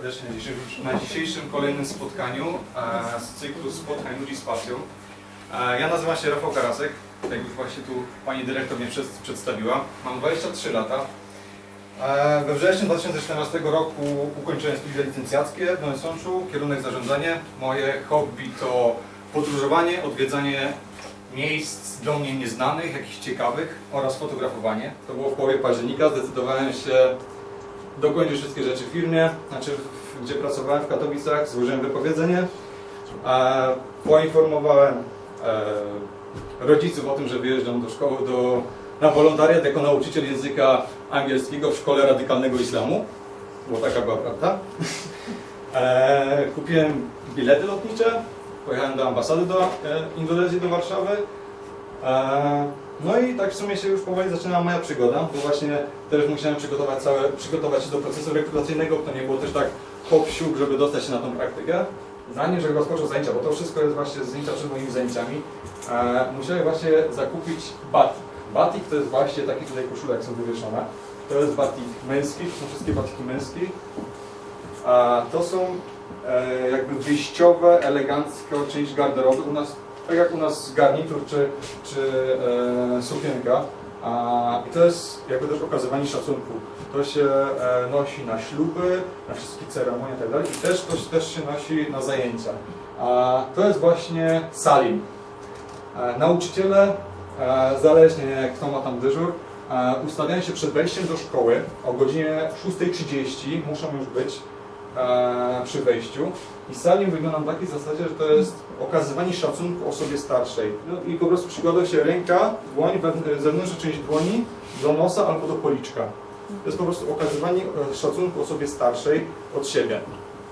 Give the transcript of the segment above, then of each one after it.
serdecznie na dzisiejszym, kolejnym spotkaniu e, z cyklu spotkań ludzi z pasją. E, ja nazywam się Rafał Karasek, jak już właśnie tu pani dyrektor mnie przed, przedstawiła. Mam 23 lata. E, we wrześniu 2014 roku ukończyłem studia licencjackie w Nowym Sączu, kierunek zarządzanie. Moje hobby to podróżowanie, odwiedzanie miejsc dla mnie nieznanych, jakichś ciekawych oraz fotografowanie. To było w połowie października, zdecydowałem się dokończyć wszystkie rzeczy w firmie, znaczy w- gdzie pracowałem w Katowicach, złożyłem wypowiedzenie, e, poinformowałem e, rodziców o tym, że wyjeżdżam do szkoły, do, na wolontariat jako nauczyciel języka angielskiego w szkole radykalnego islamu, bo taka była prawda. E, kupiłem bilety lotnicze, pojechałem do ambasady do e, Indonezji, do Warszawy. E, no i tak w sumie się już powoli zaczyna moja przygoda, bo właśnie też musiałem przygotować, całe, przygotować się do procesu rekrutacyjnego, to nie było też tak hop żeby dostać się na tą praktykę. Zanim, żeby rozpoczął zajęcia, bo to wszystko jest właśnie zdjęcia przed moimi zajęciami, e, musiałem właśnie zakupić batik. Batik to jest właśnie takie tutaj koszule, jak są wywieszone. To jest batik męski, to są wszystkie batiki męskie. A to są e, jakby wyjściowe, elegancko część garderoby. U nas, tak jak u nas garnitur czy, czy e, sukienka. A, to jest jakby też okazywanie szacunku. To się e, nosi na śluby, na wszystkie ceremonie itd. I też to też się nosi na zajęcia. A, to jest właśnie salim. E, nauczyciele, e, zależnie kto ma tam dyżur, e, ustawiają się przed wejściem do szkoły o godzinie 6.30, muszą już być e, przy wejściu. I salim wygląda na takiej zasadzie, że to jest okazywanie szacunku osobie starszej. No I po prostu przykłada się ręka, dłoń, wewn- zewnętrzna część dłoni do nosa albo do policzka. To jest po prostu okazywanie e, szacunku osobie starszej od siebie.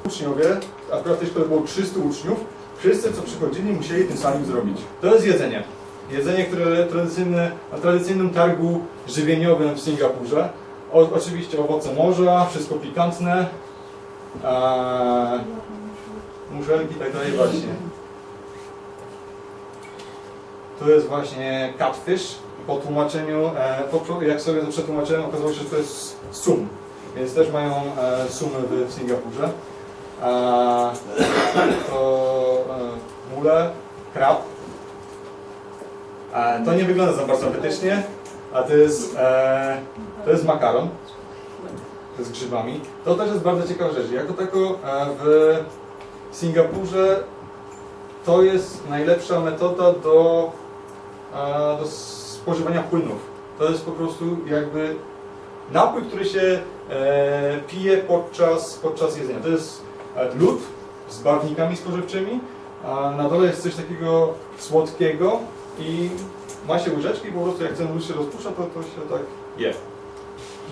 Uczniowie, akurat w tej szkole było 300 uczniów, wszyscy co przychodzili musieli tym samym zrobić. To jest jedzenie. Jedzenie, które tradycyjne, na tradycyjnym targu żywieniowym w Singapurze. O, oczywiście owoce morza, wszystko pikantne. Eee, muszelki i tak dalej właśnie. To jest właśnie catfish. Po tłumaczeniu, e, po, jak sobie to przetłumaczyłem, okazało się, że to jest sum. Więc też mają e, sumy w, Singapurze. E, to e, mule, krab. E, to nie wygląda za bardzo apetycznie, a to jest, e, to jest makaron z grzybami. To też jest bardzo ciekawa rzecz. Jako tako e, w Singapurze to jest najlepsza metoda do, e, do spożywania płynów. To jest po prostu jakby napój, który się e, pije podczas, podczas jedzenia. To jest lód z barwnikami spożywczymi, a na dole jest coś takiego słodkiego i ma się łyżeczki i po prostu jak ten lód się rozpuszcza, to, to się tak je.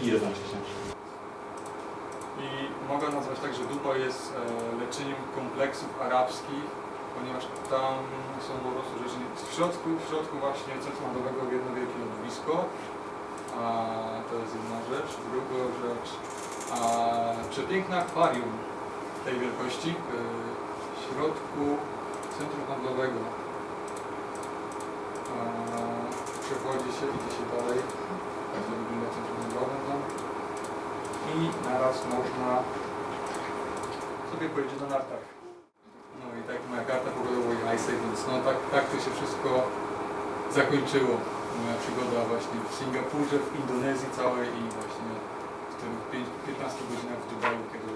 Pije znaczy się. Mogę nazwać tak, że dupa jest e, leczeniem kompleksów arabskich, ponieważ tam są po prostu rzeczy w środku, w środku właśnie centrum handlowego jedno wielkie lądowisko, a to jest jedna rzecz. Druga rzecz, a przepiękne akwarium tej wielkości e, w środku centrum handlowego. A, przechodzi się, idzie się dalej, tak to wygląda centrum handlowe tam i naraz można sobie pojeździć na nartach. No i tak moja karta pogodowa i ISEC, więc no tak, tak to się wszystko zakończyło. Moja przygoda właśnie w Singapurze, w Indonezji całej i właśnie w tym pięć- 15 godzinach w Dubaju, kiedy